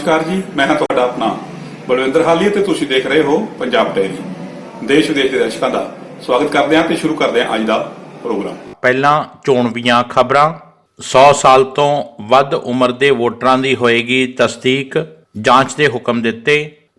ਨਮਸਕਾਰ ਜੀ, ਮੈਂ ਹਾਂ ਤੁਹਾਡਾ ਆਪਣਾ ਬਲਵਿੰਦਰ ਹਾਲੀ ਤੇ ਤੁਸੀਂ ਦੇਖ ਰਹੇ ਹੋ ਪੰਜਾਬ ਡੈਰੀ ਦੇਸ਼ ਵਿਦੇਸ਼ ਦੇ ਦਰਸ਼ਕਾਂ ਦਾ ਸਵਾਗਤ ਕਰਦੇ ਹਾਂ ਤੇ ਸ਼ੁਰੂ ਕਰਦੇ ਹਾਂ ਅੱਜ ਦਾ ਪ੍ਰੋਗਰਾਮ। ਪਹਿਲਾਂ ਚੋਣਵੀਆਂ ਖਬਰਾਂ। 100 ਸਾਲ ਤੋਂ ਵੱਧ ਉਮਰ ਦੇ ਵੋਟਰਾਂ ਦੀ ਹੋਏਗੀ ਤਸਦੀਕ, ਜਾਂਚ ਦੇ ਹੁਕਮ ਦਿੱਤੇ।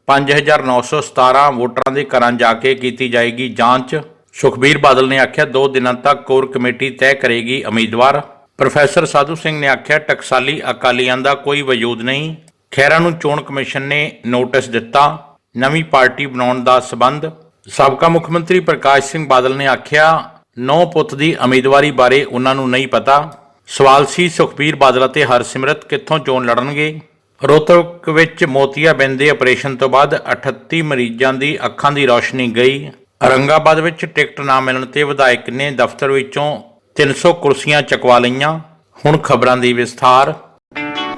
5917 ਵੋਟਰਾਂ ਦੇ ਘਰਾਂ ਜਾ ਕੇ ਕੀਤੀ ਜਾਏਗੀ ਜਾਂਚ। ਸੁਖਬੀਰ ਬਾਦਲ ਨੇ ਆਖਿਆ 2 ਦਿਨਾਂ ਤੱਕ ਕੋਰ ਕਮੇਟੀ ਤੈਅ ਕਰੇਗੀ ਉਮੀਦਵਾਰ। ਪ੍ਰੋਫੈਸਰ ਸਾਧੂ ਸਿੰਘ ਨੇ ਆਖਿਆ, ਟਕਸਾਲੀ ਅਕਾਲੀਆਂ ਦਾ ਕੋਈ ਵਜੂਦ ਨਹੀਂ। ਖੈਰਾ ਨੂੰ ਚੋਣ ਕਮਿਸ਼ਨ ਨੇ ਨੋਟਿਸ ਦਿੱਤਾ। ਨਵੀਂ ਪਾਰਟੀ ਬਣਾਉਣ ਦਾ ਸਬੰਧ ਸਾਬਕਾ ਮੁੱਖ ਮੰਤਰੀ ਪ੍ਰਕਾਸ਼ ਸਿੰਘ ਬਾਦਲ ਨੇ ਆਖਿਆ, ਨੌ ਪੁੱਤ ਦੀ ਉਮੀਦਵਾਰੀ ਬਾਰੇ ਉਹਨਾਂ ਨੂੰ ਨਹੀਂ ਪਤਾ। ਸਵਾਲ ਸੀ, ਸੁਖਬੀਰ ਬਾਦਲ ਅਤੇ ਹਰਸਿਮਰਤ ਕਿੱਥੋਂ ਚੋਣ ਲੜਨਗੇ? ਰੋਹਤਕ ਵਿੱਚ ਮੋਤੀਆਬਿੰਦ ਦੇ ਆਪਰੇਸ਼ਨ ਤੋਂ ਬਾਅਦ 38 ਮਰੀਜ਼ਾਂ ਦੀ ਅੱਖਾਂ ਦੀ ਰੌਸ਼ਨੀ ਗਈ। ਔਰੰਗਾਬਾਦ ਵਿੱਚ ਟਿਕਟ ਨਾ ਮਿਲਣ ਤੇ ਵਿਧਾਇਕ ਨੇ ਦਫ਼ਤਰ ਵਿੱਚੋਂ 300 ਕੁਰਸੀਆਂ ਚਕਵਾ ਲਈਆਂ। ਹੁਣ ਖਬਰਾਂ ਦੀ ਵਿਸਥਾਰ।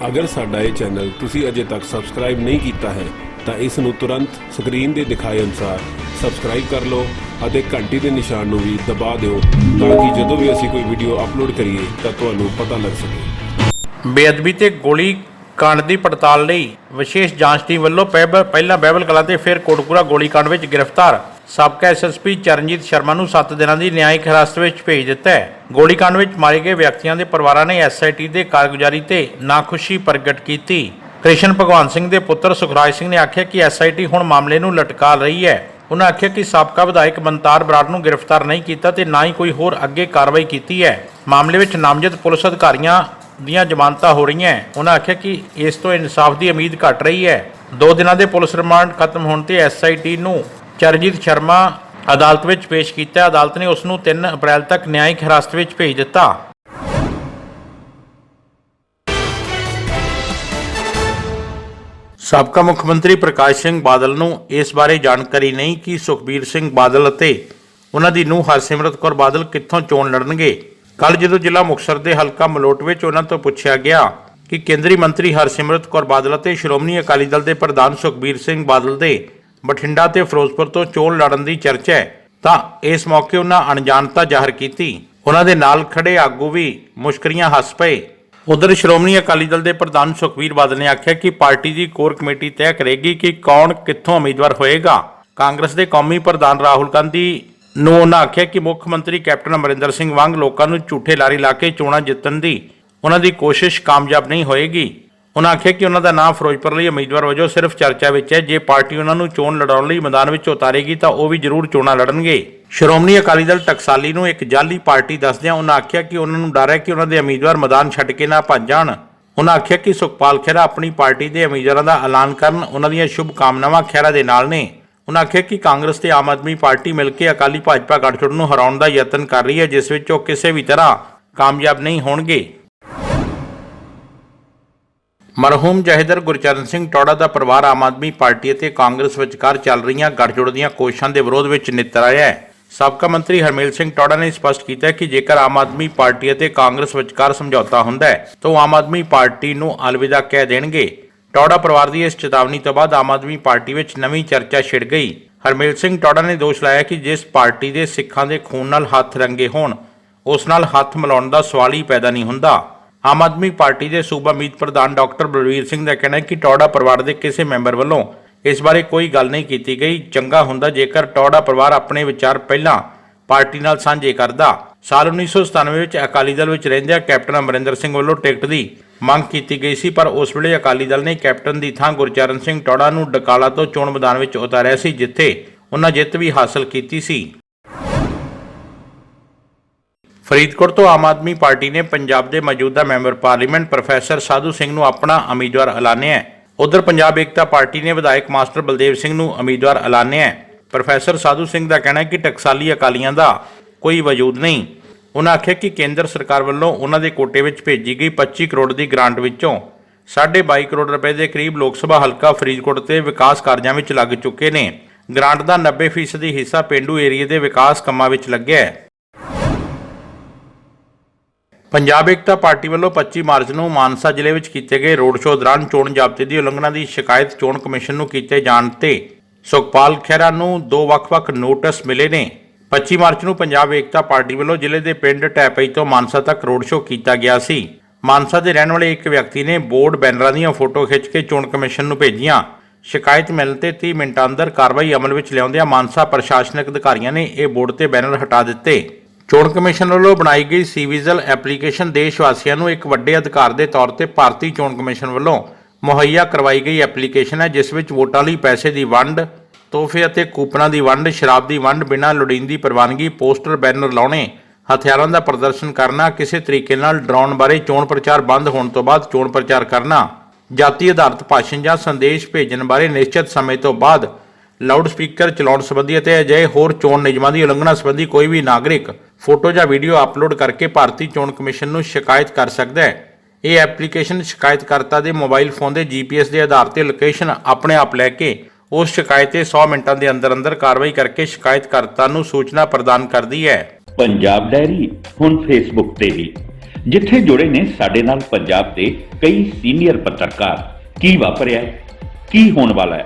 ਅਗਰ ਸਾਡਾ ਇਹ ਚੈਨਲ ਤੁਸੀਂ ਅਜੇ ਤੱਕ ਸਬਸਕ੍ਰਾਈਬ ਨਹੀਂ ਕੀਤਾ ਹੈ, ਤਾਂ ਇਸ ਨੂੰ ਤੁਰੰਤ ਸਕਰੀਨ ਦੇ ਦਿਖਾਏ ਅਨੁਸਾਰ ਸਬਸਕ੍ਰਾਈਬ ਕਰ ਲਓ ਅਤੇ ਘੰਟੀ ਦੇ ਨਿਸ਼ਾਨ ਨੂੰ ਵੀ ਦਬਾ ਦਿਓ ਤਾਂ ਕਿ ਜਦੋਂ ਵੀ ਅਸੀਂ ਕੋਈ ਵੀਡੀਓ ਅਪਲੋਡ ਕਰੀਏ, ਤਾਂ ਤੁਹਾਨੂੰ ਪਤਾ ਲੱਗ ਸਕੇ। ਬੇਅਦਬੀ ਤੇ ਗੋਲੀ ਕਾਂਡ ਦੀ ਪੜਤਾਲ ਲਈ ਵਿਸ਼ੇਸ਼ ਜਾਂਚ ਟੀਮ ਵੱਲੋਂ ਪਹਿਬ- ਪਹਿਲਾਂ ਬਹਿਬਲ ਕਲਾਂ ਤੇ ਫਿਰ ਕੋਟਕਪੂਰਾ ਗੋਲੀकांड ਵਿੱਚ ਗ੍ਰਿਫਤਾਰ। ਸਾਬਕਾ ਐਸਐਸਪੀ ਚਰਨਜੀਤ ਸ਼ਰਮਾ ਨੂੰ 7 ਦਿਨਾਂ ਦੀ ਨਿਆਇਕ ਹਿਰਾਸਤ ਵਿੱਚ ਭੇਜ ਦਿੱਤਾ ਹੈ। ਗੋਲੀकांड ਵਿੱਚ ਮਾਰੇ ਗਏ ਵਿਅਕਤੀਆਂ ਦੇ ਪਰਿਵਾਰਾਂ ਨੇ ਐਸਆਈਟੀ ਦੇ ਕਾਰਗੁਜ਼ਾਰੀ ਤੇ ਨਾਖੁਸ਼ੀ ਪ੍ਰਗਟ ਕੀਤੀ। ਕ੍ਰਿਸ਼ਨ ਭਗਵਾਨ ਸਿੰਘ ਦੇ ਪੁੱਤਰ ਸੁਖਰਾਜ ਸਿੰਘ ਨੇ ਆਖਿਆ ਕਿ ਐਸਆਈਟੀ ਹੁਣ ਮਾਮਲੇ ਨੂੰ ਲਟਕਾ ਰਹੀ ਹੈ। ਉਹਨਾਂ ਆਖਿਆ ਕਿ ਸਾਬਕਾ ਵਿਧਾਇਕ ਮਨਤਾਰ ਬਰਾੜ ਨੂੰ ਗ੍ਰਿਫਤਾਰ ਨਹੀਂ ਕੀਤਾ ਤੇ ਨਾ ਹੀ ਕੋਈ ਹੋਰ ਅੱਗੇ ਕਾਰਵਾਈ ਕੀਤੀ ਹੈ। ਮਾਮਲੇ ਵਿੱਚ ਨਾਮਜ਼ਦ ਪੁਲਿਸ ਅਧਿਕਾਰੀਆਂ ਦੀਆਂ ਜ਼ਮਾਨਤਾਂ ਹੋ ਰਹੀਆਂ ਉਹਨਾਂ ਆਖਿਆ ਕਿ ਇਸ ਤੋਂ ਇਨਸਾਫ ਦੀ ਉਮੀਦ ਘਟ ਰਹੀ ਹੈ। ਦੋ ਦਿਨਾਂ ਦੇ ਪੁਲਿਸ ਰਿਮਾਂਡ ਖਤਮ ਹੋਣ ਤੇ ਐਸਆਈਟੀ ਨੂੰ ਚਰਜੀਤ ਸ਼ਰਮਾ ਅਦਾਲਤ ਵਿੱਚ ਪੇਸ਼ ਕੀਤਾ। ਅਦਾਲਤ ਨੇ ਉਸ ਨੂੰ 3 ਅਪ੍ਰੈਲ ਤੱਕ ਨਿਆਇਕ ਹਿਰਾਸਤ ਵਿੱਚ ਭੇਜ ਦਿੱਤਾ। ਸਾਬਕਾ ਮੁੱਖ ਮੰਤਰੀ ਪ੍ਰਕਾਸ਼ ਸਿੰਘ ਬਾਦਲ ਨੂੰ ਇਸ ਬਾਰੇ ਜਾਣਕਾਰੀ ਨਹੀਂ ਕਿ ਸੁਖਬੀਰ ਸਿੰਘ ਬਾਦਲ ਅਤੇ ਉਹਨਾਂ ਦੀ ਨੂੰਹ ਹਰਸਿਮਰਤ ਕੌਰ ਬਾਦਲ ਕਿੱਥੋਂ ਚੋਣ ਲੜਨਗੇ। ਕੱਲ ਜਦੋਂ ਜ਼ਿਲ੍ਹਾ ਮੁਕਤਸਰ ਦੇ ਹਲਕਾ ਮਲੋਟ ਵਿੱਚ ਉਹਨਾਂ ਤੋਂ ਪੁੱਛਿਆ ਗਿਆ ਕਿ ਕੇਂਦਰੀ ਮੰਤਰੀ ਹਰਸਿਮਰਤ ਕੌਰ ਬਾਦਲ ਅਤੇ ਸ਼੍ਰੋਮਣੀ ਅਕਾਲੀ ਦਲ ਦੇ ਪ੍ਰਧਾਨ ਸੁਖਬੀਰ ਸਿੰਘ ਬਾਦਲ ਦੇ ਬਠਿੰਡਾ ਤੇ ਫਿਰੋਜ਼ਪੁਰ ਤੋਂ ਚੋਣ ਲੜਨ ਦੀ ਚਰਚਾ ਹੈ, ਤਾਂ ਇਸ ਮੌਕੇ ਉਹਨਾਂ ਅਣਜਾਣਤਾ ਜ਼ਾਹਰ ਕੀਤੀ। ਉਹਨਾਂ ਦੇ ਨਾਲ ਖੜੇ ਆਗੂ ਵੀ ਮੁਸ਼ਕਰੀਆਂ ਹੱਸ ਪਏ। ਉਧਰ ਸ਼੍ਰੋਮਣੀ ਅਕਾਲੀ ਦਲ ਦੇ ਪ੍ਰਧਾਨ ਸੁਖਬੀਰ ਬਾਦਲ ਨੇ ਆਖਿਆ ਕਿ ਪਾਰਟੀ ਦੀ ਕੋਰ ਕਮੇਟੀ ਤੈਅ ਕਰੇਗੀ ਕਿ ਕੌਣ ਕਿੱਥੋਂ ਉਮੀਦਵਾਰ ਹੋਏਗਾ। ਕਾਂਗਰਸ ਦੇ ਕੌਮੀ ਪ੍ਰਧਾਨ ਰਾਹੁਲ ਗਾਂਧੀ ਨੂੰ ਉਹਨਾਂ ਆਖਿਆ ਕਿ ਮੁੱਖ ਮੰਤਰੀ ਕੈਪਟਨ ਅਮਰਿੰਦਰ ਸਿੰਘ ਵਾਂਗ ਲੋਕਾਂ ਨੂੰ ਝੂਠੇ ਲਾਰੇ ਲਾ ਕੇ ਚੋਣਾਂ ਜਿੱਤਣ ਦੀ ਉਹਨਾਂ ਦੀ ਕੋਸ਼ਿਸ਼ ਕਾਮਯਾਬ ਨਹੀਂ ਹੋਏਗੀ। ਉਹਨਾਂ ਆਖਿਆ ਕਿ ਉਹਨਾਂ ਦਾ ਨਾਂ ਫਿਰੋਜ਼ਪੁਰ ਲਈ ਉਮੀਦਵਾਰ ਵਜੋਂ ਸਿਰਫ ਚਰਚਾ ਵਿੱਚ ਹੈ। ਜੇ ਪਾਰਟੀ ਉਹਨਾਂ ਨੂੰ ਚੋਣ ਲੜਾਉਣ ਲਈ ਮੈਦਾਨ ਵਿੱਚ ਉਤਾਰੇਗੀ ਤਾਂ ਉਹ ਵੀ ਜ਼ਰੂਰ ਚੋਣਾਂ ਲੜਨਗੇ। ਸ਼੍ਰੋਮਣੀ ਅਕਾਲੀ ਦਲ ਟਕਸਾਲੀ ਨੂੰ ਇੱਕ ਜਾਲੀ ਪਾਰਟੀ ਦੱਸਦਿਆਂ ਉਹਨਾਂ ਆਖਿਆ ਕਿ ਉਹਨਾਂ ਨੂੰ ਡਰ ਹੈ ਕਿ ਉਹਨਾਂ ਦੇ ਉਮੀਦਵਾਰ ਮੈਦਾਨ ਛੱਡ ਕੇ ਨਾ ਭੱਜ ਜਾਣ। ਉਹਨਾਂ ਆਖਿਆ ਕਿ ਸੁਖਪਾਲ ਖਹਿਰਾ ਆਪਣੀ ਪਾਰਟੀ ਦੇ ਉਮੀਦਵਾਰਾਂ ਦਾ ਐਲਾਨ ਕਰਨ ਉਹਨਾਂ ਦੀਆਂ ਸ਼ੁਭ ਕਾਮਨਾਵਾਂ ਖਹਿਰਾ ਦੇ ਨਾਲ ਨੇ। ਉਹਨਾਂ ਆਖਿਆ ਕਿ ਕਾਂਗਰਸ ਤੇ ਆਮ ਆਦਮੀ ਪਾਰਟੀ ਮਿਲ ਕੇ ਅਕਾਲੀ ਭਾਜਪਾ ਗੱਠਜੋੜ ਨੂੰ ਹਰਾਉਣ ਦਾ ਯਤਨ ਕਰ ਰਹੀ ਹੈ, ਜਿਸ ਵਿੱਚ ਉਹ ਕਿਸੇ ਵੀ ਤਰ੍ਹਾਂ ਕਾਮਯਾਬ ਨਹੀਂ ਹੋਣਗੇ। ਮਰਹੂਮ ਜਹੇਦਰ ਗੁਰਚਰਨ ਸਿੰਘ ਟੌੜਾ ਦਾ ਪਰਿਵਾਰ ਆਮ ਆਦਮੀ ਪਾਰਟੀ ਅਤੇ ਕਾਂਗਰਸ ਵਿਚਕਾਰ ਚੱਲ ਰਹੀਆਂ ਗੱਠਜੋੜ ਦੀਆਂ ਕੋਸ਼ਿਸ਼ਾਂ ਦੇ ਵਿਰੋਧ ਵਿੱਚ ਨਿੱਤਰ ਆਇਆ ਹੈ। ਸਾਬਕਾ ਮੰਤਰੀ ਹਰਮੇਲ ਸਿੰਘ ਟੌੜਾ ਨੇ ਸਪਸ਼ਟ ਕੀਤਾ ਕਿ ਜੇਕਰ ਆਮ ਆਦਮੀ ਪਾਰਟੀ ਅਤੇ ਕਾਂਗਰਸ ਵਿਚਕਾਰ ਸਮਝੌਤਾ ਹੁੰਦਾ ਹੈ, ਤਾਂ ਉਹ ਆਮ ਆਦਮੀ ਪਾਰਟੀ ਨੂੰ ਅਲਵਿਦਾ ਕਹਿ ਦੇਣਗੇ। ਟੌੜਾ ਪਰਿਵਾਰ ਦੀ ਇਸ ਚੇਤਾਵਨੀ ਤੋਂ ਬਾਅਦ ਆਮ ਆਦਮੀ ਪਾਰਟੀ ਵਿੱਚ ਨਵੀਂ ਚਰਚਾ ਛਿੜ ਗਈ। ਹਰਮੇਲ ਸਿੰਘ ਟੌੜਾ ਨੇ ਦੋਸ਼ ਲਾਇਆ ਕਿ ਜਿਸ ਪਾਰਟੀ ਦੇ ਸਿੱਖਾਂ ਦੇ ਖੂਨ ਨਾਲ ਹੱਥ ਰੰਗੇ ਹੋਣ, ਉਸ ਨਾਲ ਹੱਥ ਮਿਲਾਉਣ ਦਾ ਸਵਾਲ ਹੀ ਪੈਦਾ ਨਹੀਂ ਹੁੰਦਾ। ਆਮ ਆਦਮੀ ਪਾਰਟੀ ਦੇ ਸੂਬਾ ਮੀਤ ਪ੍ਰਧਾਨ ਡਾਕਟਰ ਬਲਵੀਰ ਸਿੰਘ ਦਾ ਕਹਿਣਾ ਹੈ ਕਿ ਟੌੜਾ ਪਰਿਵਾਰ ਦੇ ਕਿਸੇ ਮੈਂਬਰ ਵੱਲੋਂ ਇਸ ਬਾਰੇ ਕੋਈ ਗੱਲ ਨਹੀਂ ਕੀਤੀ ਗਈ। ਚੰਗਾ ਹੁੰਦਾ ਜੇਕਰ ਟੌੜਾ ਪਰਿਵਾਰ ਆਪਣੇ ਵਿਚਾਰ ਪਹਿਲਾਂ ਪਾਰਟੀ ਨਾਲ ਸਾਂਝੇ ਕਰਦਾ। ਸਾਲ 1997 ਵਿੱਚ ਅਕਾਲੀ ਦਲ ਵਿੱਚ ਰਹਿੰਦਿਆਂ ਕੈਪਟਨ ਅਮਰਿੰਦਰ ਸਿੰਘ ਵੱਲੋਂ ਟਿਕਟ ਦੀ ਮੰਗ ਕੀਤੀ ਗਈ ਸੀ, ਪਰ ਉਸ ਵੇਲੇ ਅਕਾਲੀ ਦਲ ਨੇ ਕੈਪਟਨ ਦੀ ਥਾਂ ਗੁਰਚਰਨ ਸਿੰਘ ਟੌੜਾ ਨੂੰ ਡਕਾਲਾ ਤੋਂ ਚੋਣ ਮੈਦਾਨ ਵਿੱਚ ਉਤਾਰਿਆ ਸੀ, ਜਿੱਥੇ ਉਹਨਾਂ ਜਿੱਤ ਵੀ ਹਾਸਲ ਕੀਤੀ ਸੀ। ਫਰੀਦਕੋਟ ਤੋਂ ਆਮ ਆਦਮੀ ਪਾਰਟੀ ਨੇ ਪੰਜਾਬ ਦੇ ਮੌਜੂਦਾ member parliament professor Sadhu Singh ਨੂੰ ਆਪਣਾ ਉਮੀਦਵਾਰ ਐਲਾਨਿਆ ਹੈ। ਉਧਰ ਪੰਜਾਬ ਏਕਤਾ ਪਾਰਟੀ ਨੇ ਵਿਧਾਇਕ ਮਾਸਟਰ ਬਲਦੇਵ ਸਿੰਘ ਨੂੰ ਉਮੀਦਵਾਰ ਐਲਾਨਿਆ ਹੈ। ਪ੍ਰੋਫੈਸਰ ਸਾਧੂ ਸਿੰਘ ਦਾ ਕਹਿਣਾ ਹੈ ਕਿ ਟਕਸਾਲੀ ਅਕਾਲੀਆਂ ਦਾ ਕੋਈ ਵਜੂਦ ਨਹੀਂ। ਉਹਨਾਂ ਆਖਿਆ ਕਿ ਕੇਂਦਰ ਸਰਕਾਰ ਵੱਲੋਂ ਉਹਨਾਂ ਦੇ ਕੋਟੇ ਵਿੱਚ ਭੇਜੀ ਗਈ 25 ਕਰੋੜ ਦੀ ਗ੍ਰਾਂਟ ਵਿੱਚੋਂ 22.5 ਕਰੋੜ ਰੁਪਏ ਦੇ ਕਰੀਬ ਲੋਕ ਸਭਾ ਹਲਕਾ ਫਰੀਦਕੋਟ ਤੇ ਵਿਕਾਸ ਕਾਰਜਾਂ ਵਿੱਚ ਲੱਗ ਚੁੱਕੇ ਨੇ। ਗ੍ਰਾਂਟ ਦਾ 90% ਹਿੱਸਾ ਪਿੰਡੂ ਏਰੀਏ ਦੇ ਵਿਕਾਸ ਕੰਮਾਂ ਵਿੱਚ ਲੱਗਿਆ ਹੈ। ਪੰਜਾਬ ਏਕਤਾ ਪਾਰਟੀ ਵੱਲੋਂ 25 ਮਾਰਚ ਨੂੰ ਮਾਨਸਾ ਜ਼ਿਲ੍ਹੇ ਵਿੱਚ ਕੀਤੇ ਗਏ ਰੋਡ ਸ਼ੋਅ ਦੌਰਾਨ ਚੋਣ ਜ਼ਾਬਤੇ ਦੀ ਉਲੰਘਣਾ ਦੀ ਸ਼ਿਕਾਇਤ ਚੋਣ ਕਮਿਸ਼ਨ ਨੂੰ ਕੀਤੇ ਜਾਣ ਤੇ ਸੁਖਪਾਲ ਖਹਿਰਾ ਨੂੰ ਦੋ ਵੱਖ-ਵੱਖ ਨੋਟਿਸ ਮਿਲੇ ਨੇ। 25 ਮਾਰਚ ਨੂੰ ਪੰਜਾਬ ਏਕਤਾ ਪਾਰਟੀ ਵੱਲੋਂ ਜ਼ਿਲ੍ਹੇ ਦੇ ਪਿੰਡ ਟੈਪਈ ਤੋਂ ਮਾਨਸਾ ਤੱਕ ਰੋਡ ਸ਼ੋਅ ਕੀਤਾ ਗਿਆ ਸੀ। ਮਾਨਸਾ ਦੇ ਰਹਿਣ ਵਾਲੇ ਇੱਕ ਵਿਅਕਤੀ ਨੇ ਬੋਰਡ ਬੈਨਰਾਂ ਦੀਆਂ ਫੋਟੋ ਖਿੱਚ ਕੇ ਚੋਣ ਕਮਿਸ਼ਨ ਨੂੰ ਭੇਜੀਆਂ। ਸ਼ਿਕਾਇਤ ਮਿਲਣ ਤੇ 30 ਮਿੰਟਾਂ ਅੰਦਰ ਕਾਰਵਾਈ ਅਮਲ ਵਿੱਚ ਲਿਆਉਂਦਿਆਂ ਮਾਨਸਾ ਪ੍ਰਸ਼ਾਸਨਿਕ ਅਧਿਕਾਰੀਆਂ ਨੇ ਇਹ ਬੋਰਡ ਤੇ ਬੈਨਰ ਹਟਾ ਦਿੱਤੇ। ਚੋਣ ਕਮਿਸ਼ਨ ਵੱਲੋਂ ਬਣਾਈ ਗਈ ਸੀਵੀਜ਼ਲ ਐਪਲੀਕੇਸ਼ਨ ਦੇਸ਼ ਵਾਸੀਆਂ ਨੂੰ ਇੱਕ ਵੱਡੇ ਅਧਿਕਾਰ ਦੇ ਤੌਰ ਤੇ ਭਾਰਤੀ ਚੋਣ ਕਮਿਸ਼ਨ ਵੱਲੋਂ ਮੁਹੱਈਆ ਕਰਵਾਈ ਗਈ ਐਪਲੀਕੇਸ਼ਨ ਹੈ, ਜਿਸ ਵਿੱਚ ਵੋਟਾਂ ਲਈ ਪੈਸੇ ਦੀ ਵੰਡ, ਤੋਹਫੇ ਅਤੇ ਕੂਪਨਾਂ ਦੀ ਵੰਡ, ਸ਼ਰਾਬ ਦੀ ਵੰਡ ਬਿਨਾਂ ਲੋੜੀਂਦੀ ਪ੍ਰਵਾਨਗੀ, ਪੋਸਟਰ, ਬੈਨਰ ਲਾਉਣੇ, ਹਥਿਆਰਾਂ ਦਾ ਪ੍ਰਦਰਸ਼ਨ ਕਰਨਾ, ਕਿਸੇ ਤਰੀਕੇ ਨਾਲ ਡਰਾਉਣ ਬਾਰੇ ਚੋਣ ਪ੍ਰਚਾਰ ਬੰਦ ਹੋਣ ਤੋਂ ਬਾਅਦ ਚੋਣ ਪ੍ਰਚਾਰ ਕਰਨਾ, ਜਾਤੀ ਆਧਾਰਿਤ ਭਾਸ਼ਣ ਜਾਂ ਸੰਦੇਸ਼ ਭੇਜਣ ਬਾਰੇ ਨਿਸ਼ਚਿਤ ਸਮੇਂ ਤੋਂ ਬਾਅਦ ਲਾਊਡ ਸਪੀਕਰ ਚਲਾਉਣ ਸੰਬੰਧੀ ਅਤੇ ਅਜਿਹੇ ਹੋਰ ਚੋਣ ਨਿਯਮਾਂ ਦੀ ਉਲੰਘਣਾ ਸੰਬੰਧੀ ਕੋਈ ਵੀ ਨਾਗਰਿਕ ਫੋਟੋ ਜਾਂ ਵੀਡੀਓ ਅਪਲੋਡ ਕਰਕੇ ਭਾਰਤੀ ਚੋਣ ਕਮਿਸ਼ਨ ਨੂੰ ਸ਼ਿਕਾਇਤ ਕਰ ਸਕਦਾ ਹੈ। ਇਹ ਐਪਲੀਕੇਸ਼ਨ ਸ਼ਿਕਾਇਤਕਰਤਾ ਦੇ ਮੋਬਾਈਲ ਫੋਨ ਦੇ GPS ਦੇ ਆਧਾਰ ਤੇ ਲੋਕੇਸ਼ਨ ਆਪਣੇ ਆਪ ਲੈ ਕੇ ਉਸ ਸ਼ਿਕਾਇਤ ਤੇ 100 ਮਿੰਟਾਂ ਦੇ ਅੰਦਰ ਅੰਦਰ ਕਾਰਵਾਈ ਕਰਕੇ ਸ਼ਿਕਾਇਤਕਰਤਾ ਨੂੰ ਸੂਚਨਾ ਪ੍ਰਦਾਨ ਕਰਦੀ ਹੈ। ਪੰਜਾਬ ਡਾਇਰੀ, ਹੁਣ ਫੇਸਬੁੱਕ ਤੇ ਵੀ ਜਿੱਥੇ ਜੁੜੇ ਨੇ ਸਾਡੇ ਨਾਲ ਪੰਜਾਬ ਦੇ ਕਈ ਸੀਨੀਅਰ ਪੱਤਰਕਾਰ। ਕੀ ਵਾਪਰਿਆ ਕੀ ਹੋਣ ਵਾਲਾ ਹੈ?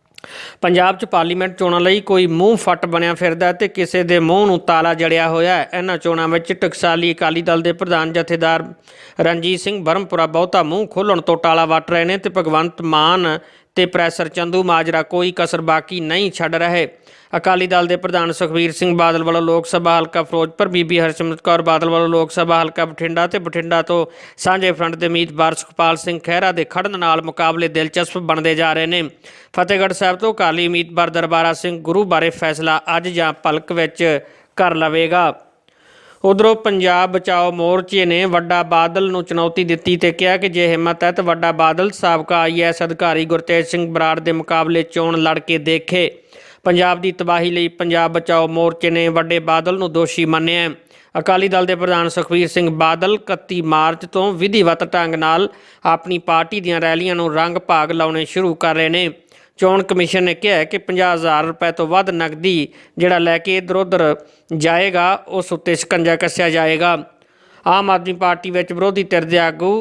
ਪੰਜਾਬ 'ਚ ਪਾਰਲੀਮੈਂਟ ਚੋਣਾਂ ਲਈ ਕੋਈ ਮੂੰਹ ਫੱਟ ਬਣਿਆ ਫਿਰਦਾ ਹੈ ਤੇ ਕਿਸੇ ਦੇ ਮੂੰਹ ਨੂੰ ਤਾਲਾ ਜੜਿਆ ਹੋਇਆ ਹੈ। ਇਹਨਾਂ ਚੋਣਾਂ ਵਿੱਚ ਟਕਸਾਲੀ ਅਕਾਲੀ ਦਲ ਦੇ ਪ੍ਰਧਾਨ ਜਥੇਦਾਰ ਰਣਜੀਤ ਸਿੰਘ ਬਰਮਪੁਰਾ ਬਹੁਤਾ ਮੂੰਹ ਖੋਲਣ ਤੋਂ ਟਾਲਾ ਵੱਟ ਰਹੇ ਨੇ ਤੇ ਭਗਵੰਤ ਮਾਨ ਤੇ ਪ੍ਰੈਸਰ ਚੰਦੂ ਮਾਜਰਾ ਕੋਈ ਕਸਰ ਬਾਕੀ ਨਹੀਂ ਛੱਡ ਰਹੇ। ਅਕਾਲੀ ਦਲ ਦੇ ਪ੍ਰਧਾਨ ਸੁਖਬੀਰ ਸਿੰਘ ਬਾਦਲ ਵੱਲੋਂ ਲੋਕ ਸਭਾ ਹਲਕਾ ਫਿਰੋਜ਼ਪੁਰ, ਬੀਬੀ ਹਰਸਿਮਰਤ ਕੌਰ ਬਾਦਲ ਵੱਲੋਂ ਲੋਕ ਸਭਾ ਹਲਕਾ ਬਠਿੰਡਾ ਤੇ ਬਠਿੰਡਾ ਤੋਂ ਸਾਂਝੇ ਫਰੰਟ ਦੇ ਉਮੀਦਵਾਰ ਸੁਖਪਾਲ ਸਿੰਘ ਖਹਿਰਾ ਦੇ ਖੜਨ ਨਾਲ ਮੁਕਾਬਲੇ ਦਿਲਚਸਪ ਬਣਦੇ ਜਾ ਰਹੇ ਨੇ। ਫਤਿਹਗੜ੍ਹ ਸਾਹਿਬ ਤੋਂ ਅਕਾਲੀ ਉਮੀਦਵਾਰ ਦਰਬਾਰਾ ਸਿੰਘ ਗੁਰੂ ਬਾਰੇ ਫੈਸਲਾ ਅੱਜ ਜਾਂ ਪਲਕ ਵਿੱਚ ਕਰ ਲਵੇਗਾ। ਉਧਰੋਂ ਪੰਜਾਬ ਬਚਾਓ ਮੋਰਚੇ ਨੇ ਵੱਡਾ ਬਾਦਲ ਨੂੰ ਚੁਣੌਤੀ ਦਿੱਤੀ ਤੇ ਕਿਹਾ ਕਿ ਜੇ ਹਿੰਮਤ ਹੈ ਤਾਂ ਵੱਡਾ ਬਾਦਲ, ਸਾਬਕਾ ਆਈਐਸ ਅਧਿਕਾਰੀ ਗੁਰਤੇਜ ਸਿੰਘ ਬਰਾੜ ਦੇ ਮੁਕਾਬਲੇ ਚੋਣ ਲੜ ਕੇ ਦੇਖੇ। ਪੰਜਾਬ ਦੀ ਤਬਾਹੀ ਲਈ ਪੰਜਾਬ ਬਚਾਓ ਮੋਰਚੇ ਨੇ ਵੱਡੇ ਬਾਦਲ ਨੂੰ ਦੋਸ਼ੀ ਮੰਨਿਆ ਅਕਾਲੀ ਦਲ ਦੇ ਪ੍ਰਧਾਨ ਸੁਖਬੀਰ ਸਿੰਘ ਬਾਦਲ 31 ਮਾਰਚ ਤੋਂ ਵਿਧੀਵਤ ਢੰਗ ਨਾਲ ਆਪਣੀ ਪਾਰਟੀ ਦੀਆਂ ਰੈਲੀਆਂ ਨੂੰ ਰੰਗ ਭਾਗ ਲਾਉਣੇ ਸ਼ੁਰੂ ਕਰ ਰਹੇ ਨੇ। ਚੋਣ ਕਮਿਸ਼ਨ ਨੇ ਕਿਹਾ ਹੈ ਕਿ 50000 ਰੁਪਏ ਤੋਂ ਵੱਧ ਨਕਦੀ ਜਿਹੜਾ ਲੈ ਕੇ ਇਧਰ ਉਧਰ ਜਾਏਗਾ, ਉਸ ਉੱਤੇ ਸ਼ਿਕੰਜਾ ਕੱਸਿਆ ਜਾਏਗਾ। ਆਮ ਆਦਮੀ ਪਾਰਟੀ ਵਿੱਚ ਵਿਰੋਧੀ ਧਿਰ ਦੇ ਆਗੂ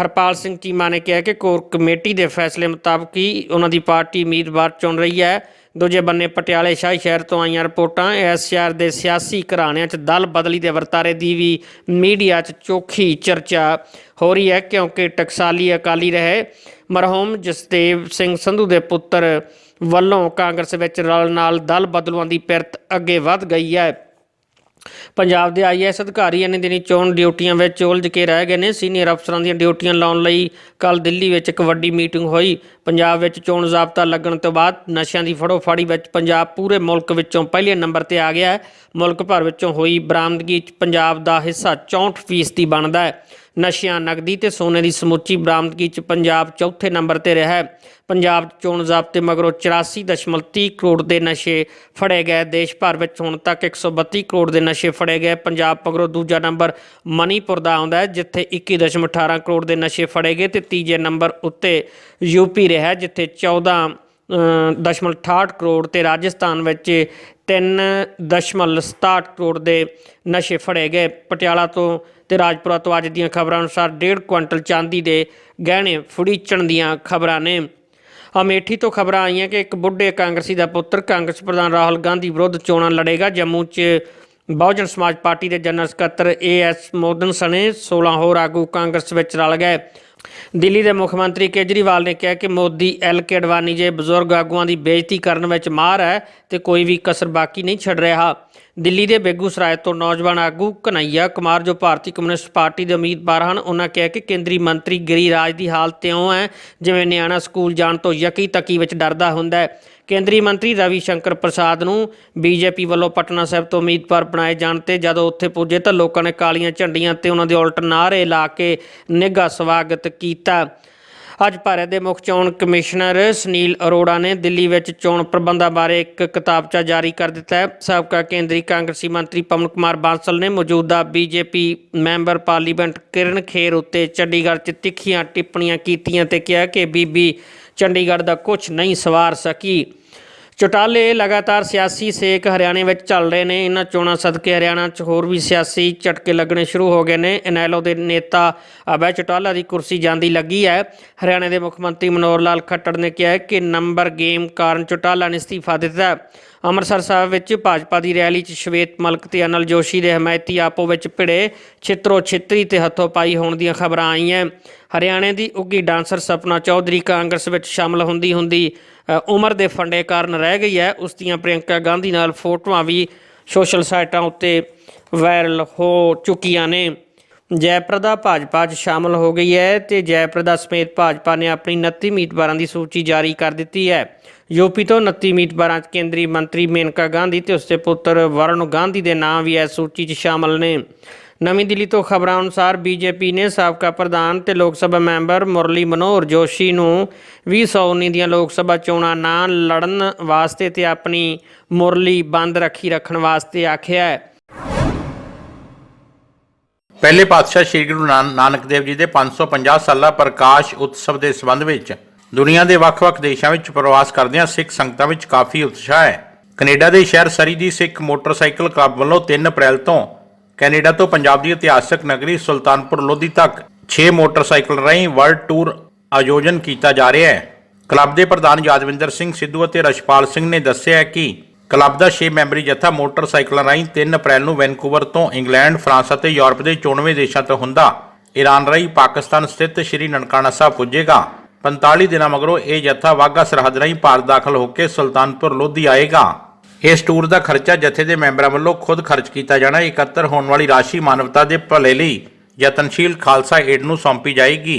ਹਰਪਾਲ ਸਿੰਘ ਚੀਮਾ ਨੇ ਕਿਹਾ ਕਿ ਕੋਰ ਕਮੇਟੀ ਦੇ ਫੈਸਲੇ ਮੁਤਾਬਕ ਹੀ ਉਹਨਾਂ ਦੀ ਪਾਰਟੀ ਉਮੀਦਵਾਰ ਚੁਣ ਰਹੀ ਹੈ। ਦੂਜੇ ਬੰਨੇ ਪਟਿਆਲੇ ਸ਼ਾਹੀ ਸ਼ਹਿਰ ਤੋਂ ਆਈਆਂ ਰਿਪੋਰਟਾਂ। ਇਸ ਸ਼ਹਿਰ ਦੇ ਸਿਆਸੀ ਘਰਾਣਿਆਂ 'ਚ ਦਲ ਬਦਲੀ ਦੇ ਵਰਤਾਰੇ ਦੀ ਵੀ ਮੀਡੀਆ 'ਚ ਚੋਖੀ ਚਰਚਾ ਹੋ ਰਹੀ ਹੈ ਕਿਉਂਕਿ ਟਕਸਾਲੀ ਅਕਾਲੀ ਰਹੇ ਮਰਹੂਮ, ਜਸਦੇਵ ਸਿੰਘ ਸੰਧੂ ਦੇ ਪੁੱਤਰ ਵੱਲੋਂ ਕਾਂਗਰਸ ਵਿੱਚ ਰਲ ਨਾਲ ਦਲ ਬਦਲੂਆਂ ਦੀ ਪਿਰਤ ਅੱਗੇ ਵਧ ਗਈ ਹੈ। ਪੰਜਾਬ ਦੇ ਆਈਐਸ ਅਧਿਕਾਰੀ ਇਹਨਾਂ ਦਿਨੀ ਚੋਣ ਡਿਊਟੀਆਂ ਵਿੱਚ ਉਲਝ ਕੇ ਰਹਿ ਗਏ ਨੇ। ਸੀਨੀਅਰ ਅਫਸਰਾਂ ਦੀਆਂ ਡਿਊਟੀਆਂ ਲਾਉਣ ਲਈ ਕੱਲ ਦਿੱਲੀ ਵਿੱਚ ਇੱਕ ਵੱਡੀ ਮੀਟਿੰਗ ਹੋਈ। ਪੰਜਾਬ ਵਿੱਚ ਚੋਣ ਜ਼ਾਬਤਾ ਲੱਗਣ ਤੋਂ ਬਾਅਦ ਨਸ਼ਿਆਂ ਦੀ ਫੜੋਫੜੀ ਵਿੱਚ ਪੰਜਾਬ ਪੂਰੇ ਮੁਲਕ ਵਿੱਚੋਂ ਪਹਿਲੇ ਨੰਬਰ ਤੇ ਆ ਗਿਆ ਹੈ। ਮੁਲਕ ਭਰ ਵਿੱਚੋਂ ਹੋਈ ਬਰਾਮਦਗੀ 'ਚ ਪੰਜਾਬ ਦਾ ਹਿੱਸਾ 64% ਬਣਦਾ ਹੈ। ਨਸ਼ਿਆਂ ਨਗਦੀ ਤੇ ਸੋਨੇ ਦੀ ਸਮੁੱਚੀ ਬਰਾਮਦਗੀ 'ਚ ਪੰਜਾਬ ਚੌਥੇ ਨੰਬਰ ਤੇ ਰਿਹਾ ਹੈ। ਪੰਜਾਬ ਚੋਣ ਜ਼ਾਬਤੇ ਮਗਰੋਂ 84.30 ਕਰੋੜ ਦੇ ਨਸ਼ੇ ਫੜੇ ਗਏ। ਦੇਸ਼ ਭਰ ਵਿੱਚ ਹੁਣ ਤੱਕ 132 ਕਰੋੜ ਦੇ ਨਸ਼ੇ ਫੜੇ ਗਏ। ਪੰਜਾਬ ਮਗਰੋਂ ਦੂਜਾ ਨੰਬਰ ਮਨੀਪੁਰ ਦਾ ਆਉਂਦਾ ਹੈ, ਜਿੱਥੇ 21.18 ਕਰੋੜ ਦੇ ਨਸ਼ੇ ਫੜੇ ਗਏ ਤੇ ਤੀਜੇ ਨੰਬਰ ਉੱਤੇ ਯੂਪੀ ਰਿਹਾ ਜਿੱਥੇ 14 ਅ, ਦਸ਼ਮਲਵ 68 ਕਰੋੜ ਤੇ ਰਾਜਸਥਾਨ ਵਿੱਚ 3.67 ਕਰੋੜ ਦੇ ਨਸ਼ੇ ਫੜੇ ਗਏ। ਪਟਿਆਲਾ ਤੋਂ ਤੇ ਰਾਜਪੁਰਾ ਤੋਂ ਅੱਜ ਦੀਆਂ ਖਬਰਾਂ ਅਨੁਸਾਰ 1.5 ਕੁਇੰਟਲ ਚਾਂਦੀ ਦੇ ਗਹਿਣੇ ਫੁੜੀਚਣ ਦੀਆਂ ਖਬਰਾਂ ਨੇ। ਅਮੇਠੀ ਤੋਂ ਖਬਰਾਂ ਆਈਆਂ ਕਿ ਇੱਕ ਬੁੱਢੇ ਕਾਂਗਰਸੀ ਦਾ ਪੁੱਤਰ ਕਾਂਗਰਸ ਪ੍ਰਧਾਨ ਰਾਹੁਲ ਗਾਂਧੀ ਵਿਰੁੱਧ ਚੋਣਾਂ ਲੜੇਗਾ। ਜੰਮੂ 'ਚ ਬਹੁਜਨ ਸਮਾਜ ਪਾਰਟੀ ਦੇ ਜਨਰਲ ਸਕੱਤਰ ਏ ਏਐਸ ਮੋਦਨ ਸਣੇ 16 ਹੋਰ ਆਗੂ ਕਾਂਗਰਸ ਵਿੱਚ ਰਲ ਗਏ। ਦਿੱਲੀ ਦੇ ਮੁੱਖ ਮੰਤਰੀ ਕੇਜਰੀਵਾਲ ਨੇ ਕਿਹਾ ਕਿ ਮੋਦੀ, ਐਲ ਕੇ ਅਡਵਾਨੀ ਜੇ ਬਜ਼ੁਰਗ ਆਗੂਆਂ ਦੀ ਬੇਇੱਜ਼ਤੀ ਕਰਨ ਵਿੱਚ ਮਾਹਰ ਹੈ ਤੇ ਕੋਈ ਵੀ ਕਸਰ ਬਾਕੀ ਨਹੀਂ ਛੱਡ ਰਿਹਾ। ਦਿੱਲੀ ਦੇ ਬੇਗੂਸਰਾਏ ਤੋਂ ਨੌਜਵਾਨ ਆਗੂ ਕਨਈਆ ਕੁਮਾਰ, ਜੋ ਭਾਰਤੀ ਕਮਿਊਨਿਸਟ ਪਾਰਟੀ ਦੇ ਉਮੀਦਵਾਰ ਹਨ, ਉਹਨਾਂ ਕਿਹਾ ਕਿ ਕੇਂਦਰੀ ਮੰਤਰੀ ਗਿਰੀਰਾਜ ਦੀ ਹਾਲਤ ਇਉਂ ਹੈ, ਜਿਵੇਂ ਨਿਆਣਾ ਸਕੂਲ ਜਾਣ ਤੋਂ ਯਕੀ ਤਕੀ ਵਿੱਚ ਡਰਦਾ ਹੁੰਦਾ ਹੈ। ਕੇਂਦਰੀ ਮੰਤਰੀ ਰਵੀ ਸ਼ੰਕਰ ਪ੍ਰਸਾਦ ਨੂੰ ਬੀਜੇਪੀ ਵੱਲੋਂ ਪਟਨਾ ਸਾਹਿਬ ਤੋਂ ਉਮੀਦਵਾਰ ਬਣਾਏ ਜਾਣ ਤੇ ਜਦੋਂ ਉੱਥੇ ਪੁੱਜੇ ਤਾਂ ਲੋਕਾਂ ਨੇ ਕਾਲੀਆਂ ਝੰਡੀਆਂ ਤੇ ਉਹਨਾਂ ਦੇ ਉਲਟ ਨਾਅਰੇ ਲਾ ਕੇ ਨਿੱਘਾ ਸਵਾਗਤ ਕੀਤਾ। ਅੱਜ ਭਾਰਤ ਦੇ ਮੁੱਖ ਚੋਣ ਕਮਿਸ਼ਨਰ ਸੁਨੀਲ ਅਰੋੜਾ ਨੇ ਦਿੱਲੀ ਵਿੱਚ ਚੋਣ ਪ੍ਰਬੰਧਾਂ ਬਾਰੇ ਇੱਕ ਕਿਤਾਬਚਾ ਜਾਰੀ ਕਰ ਦਿੱਤਾ ਹੈ। ਸਾਬਕਾ ਕੇਂਦਰੀ ਕਾਂਗਰਸੀ ਮੰਤਰੀ ਪਵਨ ਕੁਮਾਰ ਬਾਂਸਲ ਨੇ ਮੌਜੂਦਾ BJP member parliament Kiran Kher ਉੱਤੇ ਚੰਡੀਗੜ੍ਹ 'ਚ ਤਿੱਖੀਆਂ ਟਿੱਪਣੀਆਂ ਕੀਤੀਆਂ ਤੇ ਕਿਹਾ ਕਿ ਬੀਬੀ ਚੰਡੀਗੜ੍ਹ ਦਾ ਕੁਝ ਨਹੀਂ ਸਵਾਰ ਸਕੀ। ਚੁਟਾਲੇ ਲਗਾਤਾਰ ਸਿਆਸੀ ਸੇਕ ਹਰਿਆਣੇ ਵਿੱਚ ਚੱਲ ਰਹੇ ਨੇ। ਇਹਨਾਂ ਚੋਣਾਂ ਸਦਕੇ ਹਰਿਆਣਾ 'ਚ ਹੋਰ ਵੀ ਸਿਆਸੀ ਝਟਕੇ ਲੱਗਣੇ ਸ਼ੁਰੂ ਹੋ ਗਏ ਨੇ। ਇਨੈਲੋ ਦੇ ਨੇਤਾ ਅਭੈ ਚੁਟਾਲਾ ਦੀ ਕੁਰਸੀ ਜਾਂਦੀ ਲੱਗੀ ਹੈ। ਹਰਿਆਣੇ ਦੇ ਮੁੱਖ ਮੰਤਰੀ ਮਨੋਹਰ ਲਾਲ ਖੱਟੜ ਨੇ ਕਿਹਾ ਕਿ ਨੰਬਰ ਗੇਮ ਕਾਰਨ ਚੁਟਾਲਾ ਨੇ ਅਸਤੀਫਾ ਦਿੱਤਾ ਅੰਮ੍ਰਿਤਸਰ ਸਾਹਿਬ ਵਿੱਚ ਭਾਜਪਾ ਦੀ ਰੈਲੀ 'ਚ ਸ਼ਵੇਤ ਮਲਕ ਤੇ ਅਨਲ ਜੋਸ਼ੀ ਦੇ ਹਮਾਇਤੀ ਆਪੋ ਵਿੱਚ ਭਿੜੇ ਛਿੱਤਰੋ ਛਿੱਤਰੀ ਤੇ ਹੱਥੋਂ ਪਾਈ ਹੋਣ ਦੀਆਂ ਖਬਰਾਂ ਆਈਆਂ। ਹਰਿਆਣੇ ਦੀ ਉੱਗੀ ਡਾਂਸਰ ਸਪਨਾ ਚੌਧਰੀ ਕਾਂਗਰਸ ਵਿੱਚ ਸ਼ਾਮਲ ਹੁੰਦੀ ਹੁੰਦੀ ਉਮਰ ਦੇ ਫੰਡੇ ਕਾਰਨ ਰਹਿ ਗਈ ਹੈ। ਉਸ ਦੀਆਂ ਪ੍ਰਿਯੰਕਾ ਗਾਂਧੀ ਨਾਲ ਫੋਟੋਆਂ ਵੀ ਸੋਸ਼ਲ ਸਾਈਟਾਂ ਉੱਤੇ ਵਾਇਰਲ ਹੋ ਚੁੱਕੀਆਂ ਨੇ। ਜੈਪ੍ਰਦਾ ਭਾਜਪਾ 'ਚ ਸ਼ਾਮਲ ਹੋ ਗਈ ਹੈ ਤੇ ਜੈਪ੍ਰਦਾ ਸਮੇਤ ਭਾਜਪਾ ਨੇ ਆਪਣੀ 29 ਉਮੀਦਵਾਰਾਂ ਦੀ ਸੂਚੀ ਜਾਰੀ ਕਰ ਦਿੱਤੀ ਹੈ। ਯੂਪੀ ਤੋਂ 29 ਉਮੀਦਵਾਰਾਂ 'ਚ ਕੇਂਦਰੀ ਮੰਤਰੀ ਮੇਨਕਾ ਗਾਂਧੀ ਤੇ ਉਸਦੇ ਪੁੱਤਰ ਵਰੁਣ ਗਾਂਧੀ ਦੇ ਨਾਮ ਵੀ ਇਸ ਸੂਚੀ 'ਚ ਸ਼ਾਮਲ ਨੇ। ਨਵੀਂ ਦਿੱਲੀ ਤੋਂ ਖਬਰਾਂ ਅਨੁਸਾਰ ਬੀਜੇਪੀ ਨੇ ਸਾਬਕਾ ਪ੍ਰਧਾਨ ਤੇ ਲੋਕ ਸਭਾ ਮੈਂਬਰ ਮੁਰਲੀ ਮਨੋਹਰ ਜੋਸ਼ੀ ਨੂੰ 2019 ਦੀਆਂ ਲੋਕ ਸਭਾ ਚੋਣਾਂ ਨਾ ਲੜਨ ਵਾਸਤੇ ਤੇ ਆਪਣੀ ਮੁਰਲੀ ਬੰਦ ਰੱਖੀ ਰੱਖਣ ਵਾਸਤੇ ਆਖਿਆ ਹੈ। ਪਹਿਲੇ ਪਾਤਸ਼ਾਹ ਸ੍ਰੀ ਗੁਰੂ ਨਾਨਕ ਦੇਵ ਜੀ ਦੇ 550 ਸਾਲਾ ਪ੍ਰਕਾਸ਼ ਉਤਸਵ ਦੇ ਸੰਬੰਧ ਵਿੱਚ ਦੁਨੀਆ ਦੇ ਵੱਖ-ਵੱਖ ਦੇਸ਼ਾਂ ਵਿੱਚ ਪ੍ਰਵਾਸ ਕਰਦਿਆਂ ਸਿੱਖ ਸੰਗਤਾਂ ਵਿੱਚ ਕਾਫੀ ਉਤਸ਼ਾਹ ਹੈ। ਕੈਨੇਡਾ ਦੇ ਸ਼ਹਿਰ ਸਰੀ ਦੀ ਸਿੱਖ ਮੋਟਰਸਾਈਕਲ ਕਲੱਬ ਵੱਲੋਂ 3 ਅਪ੍ਰੈਲ ਤੋਂ ਕੈਨੇਡਾ ਤੋਂ ਪੰਜਾਬ ਦੀ ਇਤਿਹਾਸਕ ਨਗਰੀ ਸੁਲਤਾਨਪੁਰ ਲੋਧੀ ਤੱਕ 6 ਮੋਟਰਸਾਈਕਲ ਰਾਹੀਂ ਵਰਲਡ ਟੂਰ ਆਯੋਜਨ ਕੀਤਾ ਜਾ ਰਿਹਾ ਹੈ। ਕਲੱਬ ਦੇ ਪ੍ਰਧਾਨ ਯਾਦਵਿੰਦਰ ਸਿੰਘ ਸਿੱਧੂ ਅਤੇ ਰਸ਼ਪਾਲ ਸਿੰਘ ਨੇ ਦੱਸਿਆ ਕਿ ਕਲੱਬ ਦਾ 6 ਮੈਂਬਰੀ ਜਥਾ ਮੋਟਰਸਾਈਕਲਾਂ ਰਾਹੀਂ 3 ਅਪ੍ਰੈਲ ਨੂੰ ਵੈਨਕੂਵਰ ਤੋਂ ਇੰਗਲੈਂਡ, ਫਰਾਂਸ ਅਤੇ ਯੂਰਪ ਦੇ 94 ਦੇਸ਼ਾਂ ਤੋਂ ਹੁੰਦਾ। ਈਰਾਨ ਰਾਹੀਂ ਪਾਕਿਸਤਾਨ ਸਥਿਤ ਸ਼੍ਰੀ ਨਨਕਾਣਾ ਸਾਹਿਬ ਪੁੱਜੇਗਾ। 45 ਦਿਨਾਂ ਮਗਰੋਂ ਇਹ ਜਥਾ ਵਾਘਾ ਸਰਹੱਦ ਰਾਹੀਂ ਭਾਰਤ ਦਾਖਲ ਹੋ ਕੇ ਸੁਲਤਾਨਪੁਰ ਲੋਧੀ ਆਏਗਾ। ਇਸ ਟੂਰ ਦਾ ਖਰਚਾ ਜਥੇ ਦੇ ਮੈਂਬਰਾਂ ਵੱਲੋਂ ਖੁਦ ਖਰਚ ਕੀਤਾ ਜਾਣਾ, ਇਕੱਤਰ ਹੋਣ ਵਾਲੀ ਰਾਸ਼ੀ ਮਾਨਵਤਾ ਦੇ ਭਲੇ ਲਈ ਯਤਨਸ਼ੀਲ ਖਾਲਸਾ ਏਡ ਨੂੰ ਸੌਂਪੀ ਜਾਏਗੀ।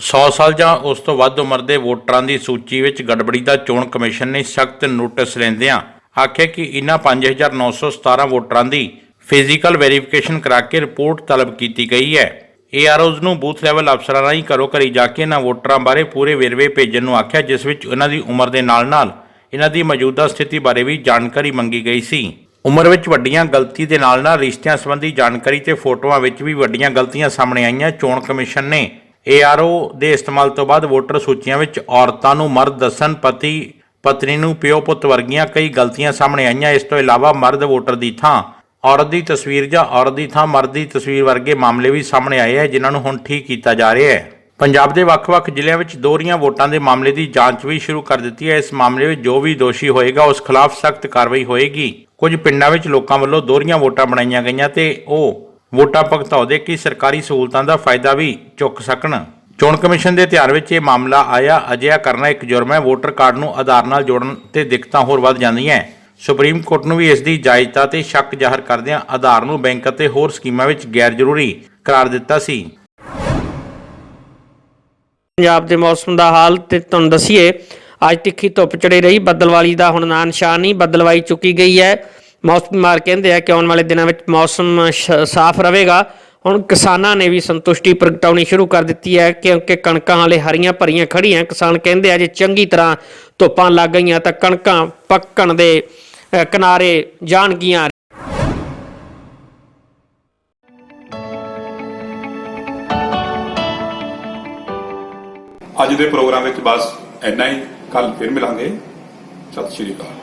100 ਸਾਲ ਜਾਂ ਉਸ ਤੋਂ ਵੱਧ ਉਮਰ ਦੇ ਵੋਟਰਾਂ ਦੀ ਸੂਚੀ ਵਿੱਚ ਗੜਬੜੀ ਦਾ ਚੋਣ ਕਮਿਸ਼ਨ ਨੇ ਸਖਤ ਨੋਟਿਸ ਲੈਂਦਿਆਂ ਆਖਿਆ ਕਿ ਇਨ੍ਹਾਂ 5917 ਵੋਟਰਾਂ ਦੀ ਫਿਜ਼ੀਕਲ ਵੈਰੀਫਿਕੇਸ਼ਨ ਕਰਾ ਕੇ ਰਿਪੋਰਟ ਤਲਬ ਕੀਤੀ ਗਈ ਹੈ। ਏਆਰਓਜ਼ ਨੂੰ ਬੂਥ ਲੈਵਲ ਅਫਸਰਾਂ ਰਾਹੀਂ ਘਰੋ ਘਰੀ ਜਾ ਕੇ ਇਹਨਾਂ ਵੋਟਰਾਂ ਬਾਰੇ ਪੂਰੇ ਵੇਰਵੇ ਭੇਜਣ ਨੂੰ ਆਖਿਆ, ਜਿਸ ਵਿੱਚ ਉਹਨਾਂ ਦੀ ਉਮਰ ਦੇ ਨਾਲ-ਨਾਲ ਇਹਨਾਂ ਦੀ ਮੌਜੂਦਾ ਸਥਿਤੀ ਬਾਰੇ ਵੀ ਜਾਣਕਾਰੀ ਮੰਗੀ ਗਈ ਸੀ। ਉਮਰ ਵਿੱਚ ਵੱਡੀਆਂ ਗਲਤੀ ਦੇ ਨਾਲ-ਨਾਲ ਰਿਸ਼ਤਿਆਂ ਸੰਬੰਧੀ ਜਾਣਕਾਰੀ ਤੇ ਫੋਟੋਆਂ ਵਿੱਚ ਵੀ ਵੱਡੀਆਂ ਗਲਤੀਆਂ ਸਾਹਮਣੇ ਆਈਆਂ। ਚੋਣ ਕਮਿਸ਼ਨ ਨੇ ਏਆਰਓ ਦੇ ਇਸਤੇਮਾਲ ਤੋਂ ਬਾਅਦ ਵੋਟਰ ਸੂਚੀਆਂ ਵਿੱਚ ਔਰਤਾਂ ਨੂੰ ਮਰਦ ਦੱਸਣ, ਪਤੀ, ਪਤਨੀ ਨੂੰ ਪਿਓ ਪੁੱਤ ਵਰਗੀਆਂ ਕਈ ਗਲਤੀਆਂ ਸਾਹਮਣੇ ਆਈਆਂ। ਇਸ ਤੋਂ ਇਲਾਵਾ ਮਰਦ ਵੋਟਰ ਦੀ ਥਾਂ ਔਰਤ ਦੀ ਤਸਵੀਰ ਜਾਂ ਔਰਤ ਦੀ ਥਾਂ ਮਰਦ ਦੀ ਤਸਵੀਰ ਵਰਗੇ ਮਾਮਲੇ ਵੀ ਸਾਹਮਣੇ ਆਏ ਹੈ, ਜਿਨ੍ਹਾਂ ਨੂੰ ਹੁਣ ਠੀਕ ਕੀਤਾ ਜਾ ਰਿਹਾ ਹੈ। ਪੰਜਾਬ ਦੇ ਵੱਖ-ਵੱਖ ਜ਼ਿਲ੍ਹਿਆਂ ਵਿੱਚ ਦੋਹਰੀਆਂ ਵੋਟਾਂ ਦੇ ਮਾਮਲੇ ਦੀ ਜਾਂਚ ਵੀ ਸ਼ੁਰੂ ਕਰ ਦਿੱਤੀ ਹੈ। ਇਸ ਮਾਮਲੇ ਵਿੱਚ ਜੋ ਵੀ ਦੋਸ਼ੀ ਹੋਏਗਾ, ਉਸ ਖਿਲਾਫ ਸਖਤ ਕਾਰਵਾਈ ਹੋਏਗੀ। ਕੁਝ ਪਿੰਡਾਂ ਵਿੱਚ ਲੋਕਾਂ ਵੱਲੋਂ ਦੋਹਰੀਆਂ ਵੋਟਾਂ ਬਣਾਈਆਂ ਗਈਆਂ ਤੇ ਉਹ ਵੋਟਾਂ ਭੁਗਤਾਉਂਦੇ ਕਿ ਸਰਕਾਰੀ ਸਹੂਲਤਾਂ ਦਾ ਫਾਇਦਾ ਵੀ ਚੁੱਕ ਸਕਣ। ਚੋਣ ਕਮਿਸ਼ਨ ਦੇ ਧਿਆਨ ਵਿੱਚ ਇਹ ਮਾਮਲਾ ਆਇਆ। ਅਜਿਹਾ ਕਰਨਾ ਇੱਕ ਜੁਰਮ ਹੈ। ਵੋਟਰ ਕਾਰਡ ਨੂੰ ਆਧਾਰ ਨਾਲ ਜੋੜਨ ਤੇ ਦਿੱਕਤਾਂ ਹੋਰ ਵੱਧ ਜਾਂਦੀਆਂ ਹੈ। ਸੁਪਰੀਮ ਕੋਰਟ ਨੂੰ ਵੀ ਇਸ ਦੀ ਜਾਇਜ਼ਤਾ ਤੇ ਸ਼ੱਕ ਜ਼ਾਹਰ ਕਰਦਿਆਂ ਆਧਾਰ ਨੂੰ ਬੈਂਕ ਅਤੇ ਹੋਰ ਸਕੀਮਾਂ ਵਿੱਚ ਗੈਰ ਜ਼ਰੂਰੀ ਕਰਾਰ ਦਿੱਤਾ ਸੀ। ਪੰਜਾਬ ਦੇ ਮੌਸਮ ਦਾ ਹਾਲ ਤੇ ਤੁਹਾਨੂੰ ਦਸੀਏ, ਅੱਜ ਤਿੱਖੀ ਧੁੱਪ ਚੜੇ ਰਹੀ, ਬੱਦਲਵਾਲੀ ਦਾ ਹੁਣ ਨਾਂ ਨਿਸ਼ਾਨ ਨਹੀਂ, ਬੱਦਲਵਾਈ ਚੁੱਕੀ ਗਈ ਹੈ। ਮੌਸਮ ਮਾਰ ਕਹਿੰਦੇ ਆ ਕਿ ਆਉਣ ਵਾਲੇ ਦਿਨਾਂ ਵਿੱਚ ਮੌਸਮ ਸਾਫ਼ ਰਹੇਗਾ। ਹੁਣ ਕਿਸਾਨਾਂ ਨੇ ਵੀ ਸੰਤੁਸ਼ਟੀ ਪ੍ਰਗਟਾਉਣੀ ਸ਼ੁਰੂ ਕਰ ਦਿੱਤੀ ਹੈ, ਕਿਉਂਕਿ ਕਣਕਾਂ ਹਾਲੇ ਹਰੀਆਂ ਭਰੀਆਂ ਖੜੀਆਂ ਕਿਸਾਨ ਕਹਿੰਦੇ ਆ, ਜੇ ਚੰਗੀ ਤਰ੍ਹਾਂ ਧੁੱਪਾਂ ਲੱਗ ਗਈਆਂ ਤਾਂ ਕਣਕਾਂ ਪੱਕਣ ਦੇ ਅ, ਕਿਨਾਰੇ ਜਾਣਗੀਆਂ। ਅੱਜ ਦੇ ਪ੍ਰੋਗਰਾਮ ਵਿੱਚ ਬਸ ਇੰਨਾ ਹੀ। ਕੱਲ ਫਿਰ ਮਿਲਾਂਗੇ। ਸਤਿ ਸ਼੍ਰੀ ਅਕਾਲ।